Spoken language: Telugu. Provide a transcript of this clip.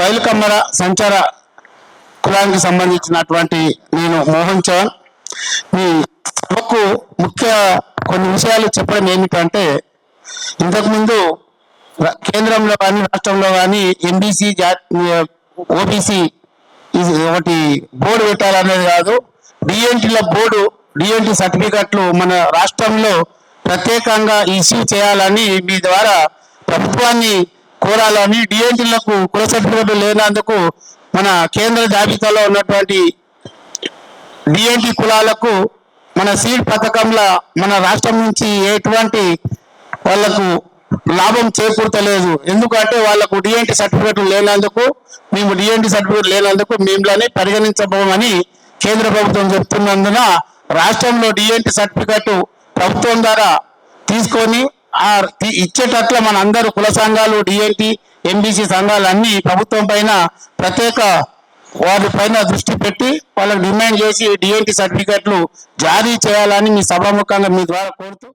రైలు కమ్మర సంచార కులానికి సంబంధించినటువంటి నేను మోహన్ చౌహాన్. మీ సభకు ముఖ్య కొన్ని విషయాలు చెప్పడం ఏమిటంటే ఇంతకుముందు కేంద్రంలో కానీ రాష్ట్రంలో కానీ ఎంబీసీ ఓబీసీ ఒకటి బోర్డు పెట్టాలనేది కాదు డిఎన్టీల బోర్డు డిఎన్టీ సర్టిఫికెట్లు మన రాష్ట్రంలో ప్రత్యేకంగా ఇష్యూ చేయాలని మీ ద్వారా ప్రభుత్వాన్ని కోరాలని డిఎన్టీలకు కుల సర్టిఫికెట్ లేనందుకు మన కేంద్ర జాబితాలో ఉన్నటువంటి డిఎన్టీ కులాలకు మన సీడ్ పథకంలో మన రాష్ట్రం నుంచి ఎటువంటి వాళ్ళకు లాభం చేకూర్తలేదు ఎందుకంటే వాళ్ళకు డిఎన్టీ సర్టిఫికెట్లు లేనందుకు మేము డిఎన్టీ సర్టిఫికెట్ లేనందుకు మేములానే పరిగణించబోమని కేంద్ర ప్రభుత్వం చెప్తున్నందున రాష్ట్రంలో డిఎన్టీ సర్టిఫికెట్ ప్రభుత్వం ద్వారా తీసుకొని ఇచ్చేటట్ల మన అందరూ కుల సంఘాలు డిఎన్టీ ఎంబీసీ సంఘాలు అన్ని ప్రభుత్వం పైన ప్రత్యేక వారి పైన దృష్టి పెట్టి వాళ్ళకి డిమాండ్ చేసి డిఎన్టీ సర్టిఫికెట్లు జారీ చేయాలని మీ సభాముఖంగా మీ ద్వారా కోరుతూ